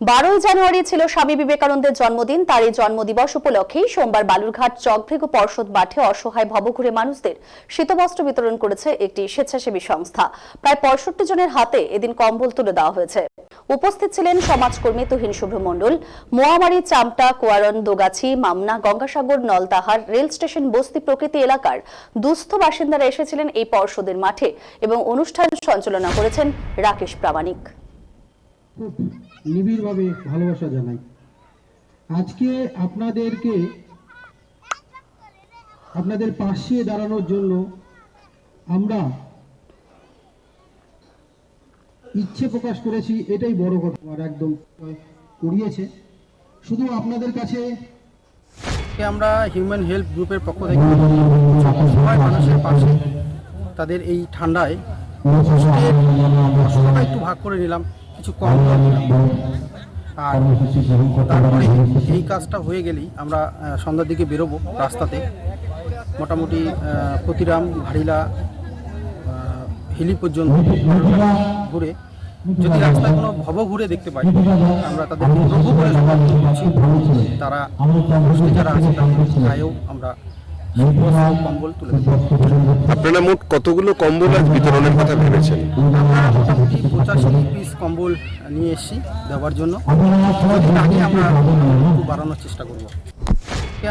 বারোই জানুয়ারি ছিল স্বামী বিবেকানন্দের জন্মদিন। তার এই জন্মদিবস উপলক্ষেই সোমবার বালুরঘাট চকভৃগু পর্ষদ মাঠে অসহায় ভবঘুরে মানুষদের শীতবস্ত্র বিতরণ করেছে একটি স্বেচ্ছাসেবী সংস্থা। প্রায় পঁয়ষট্টি জনের হাতে এদিন কম্বল তুলে দেওয়া হয়েছে। উপস্থিত ছিলেন সমাজকর্মী তুহিন শুভ্র মণ্ডল, মোয়ামারি, চামটা, কোয়ারন, দোগাছি, মামনা, গঙ্গাসাগর, নলতাহার, রেল স্টেশন, বস্তি প্রকৃতি এলাকার দুস্থ বাসিন্দারা এসেছিলেন এই পর্ষদের মাঠে এবং অনুষ্ঠান সঞ্চালনা করেছেন রাকেশ প্রামাণিক। খুব নিবিড়ভাবে ভালোবাসা জানাই। আজকে আপনাদেরকে আপনাদের পাশে দাঁড়ানোর জন্য আমরা ইচ্ছে প্রকাশ করেছি এটাই বড় কথা। আমার একদম করিয়েছে শুধু আপনাদের কাছে আমরা হিউম্যান হেল্প গ্রুপের পক্ষ থেকে সবাই মানুষের পাশে তাদের এই ঠান্ডায় একটু ভাগ করে নিলাম। কিছু কম আর তারপরে এই কাজটা হয়ে গেলেই আমরা সন্ধ্যার দিকে বেরোবো রাস্তাতে। মোটামুটি আহ, ক্ষতিরাম ভাড়িলা হিলি পর্যন্ত ঘুরে যদি রাস্তায় কোনো ভব ঘুরে দেখতে পাই আমরা তাদেরকে প্রভু করে করছি তারা যারা আছে তাদের গায়েও আমরা কম্বল তুলে দেবো আপনারা মোট কতগুলো কম্বল আজ বিতরণের কথা ভেবেছেন? পঁচাশি পিস কম্বল নিয়ে এসেছি দেওয়ার জন্য। বাড়ানোর চেষ্টা করব।